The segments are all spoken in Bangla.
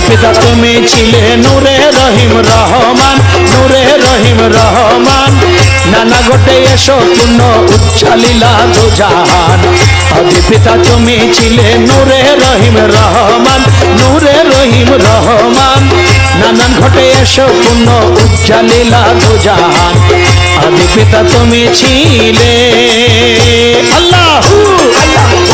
পিতা তুমি ছিলে নূরে রহিম রহমান, নূরে রহিম রহমান। নানা ঘটে এসো পূর্ণ উচ্ছালীলা দু জাহান আদি পিতা তুমি ছিলে নূরে রহিম রহমান, নূরে রহিম রহমান। নানান ঘটে এসো পূর্ণ উচ্ছালীলা দু জাহান আদি পিতা তুমি ছিলে আল্লাহ প্রথমে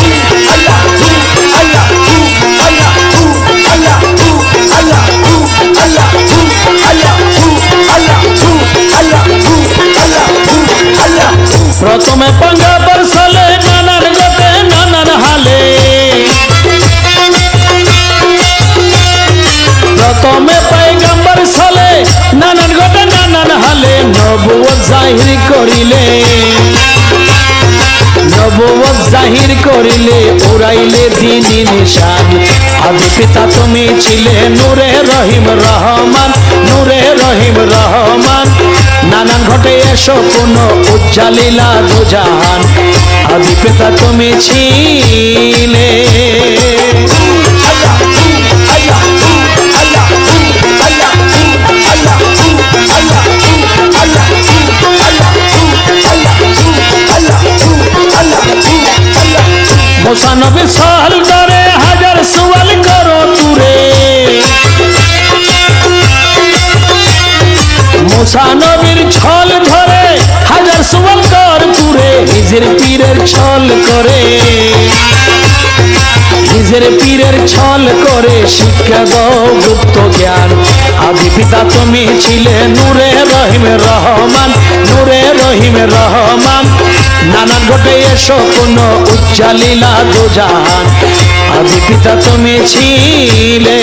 করিলে। নবুয়ত জাহির করিলে, উড়াইলে দিনী নিশান। আদি পিতা তুমি ছিলে নূরে রহিম রহমান, নূরে রহিম রহমান। নানান ঘটে এসো কোন উজ্জালিলা দুজাহান। আদি পিতা তুমি ছিলে। মোসানবী সহল করে হাজার সুয়াল করো তুরে। মোসানবীর ছল ধরে হাজার সুয়াল কর তুরে, নিজের পীরের ছল করে। নিজের পীরের ছল করে শিক্ষা দাও গুপ্ত জ্ঞান। আদি পিতা তুমি ছিলে নূরে রহিম রহমান, নূরে রহিম রহমান। নানান ঘটে এসো কোন উচ্চালীলা দুজান আদি পিতা তুমি ছিলে।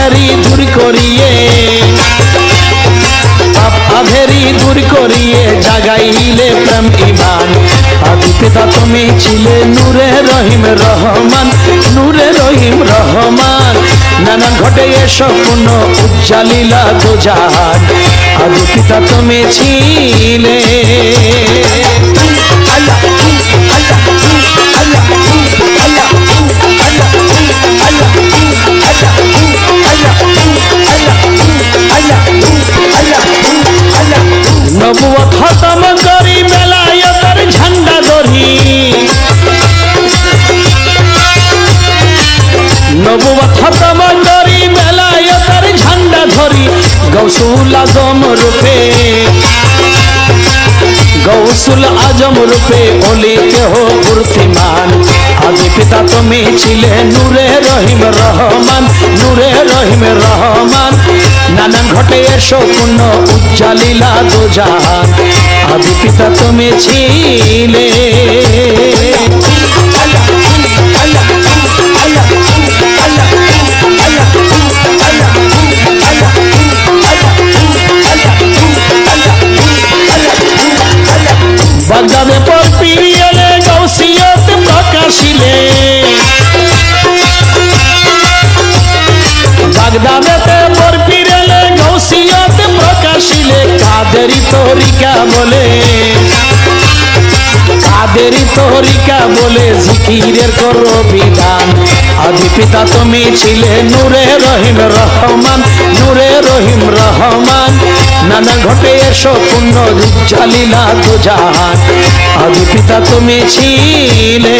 আধারি দূর করিয়ে পাপ আধেরি দূর করিয়ে জাগাইলে প্রেম ইমান। আদি পিতা তুমি ছিলে নূরে রহিম রহমান, নূরে রহিম রহমান। নানান ঘটে এসো পূর্ণ উজ্জালিলা দুজাহান। আদি পিতা তুমি ছিলে। নবুয়ত খতম করি বেলায়তের ঝান্ডা ধরি। গৌসুল আজম রূপে। গৌসুল আজম রূপে অলি কেহ মূর্তিমান আদি পিতা তুমি ছিলে নূরে রহিম রহমান, নূরে রহিম রহমান। নানান ঘটে এসো পূর্ণ দুজাহান পিতা তুমি ছিলে কাদেরি তরিকা বলে? কাদেরি তরিকা বলে? জিকিরের করো বিধান। আদি পিতা তুমি ছিলে নূরে রহিম রহমান, নূরে রহিম রহমান। নানা ঘটে এসো পূর্ণ জালিলা তো জাহান। আদি পিতা তুমি ছিলে।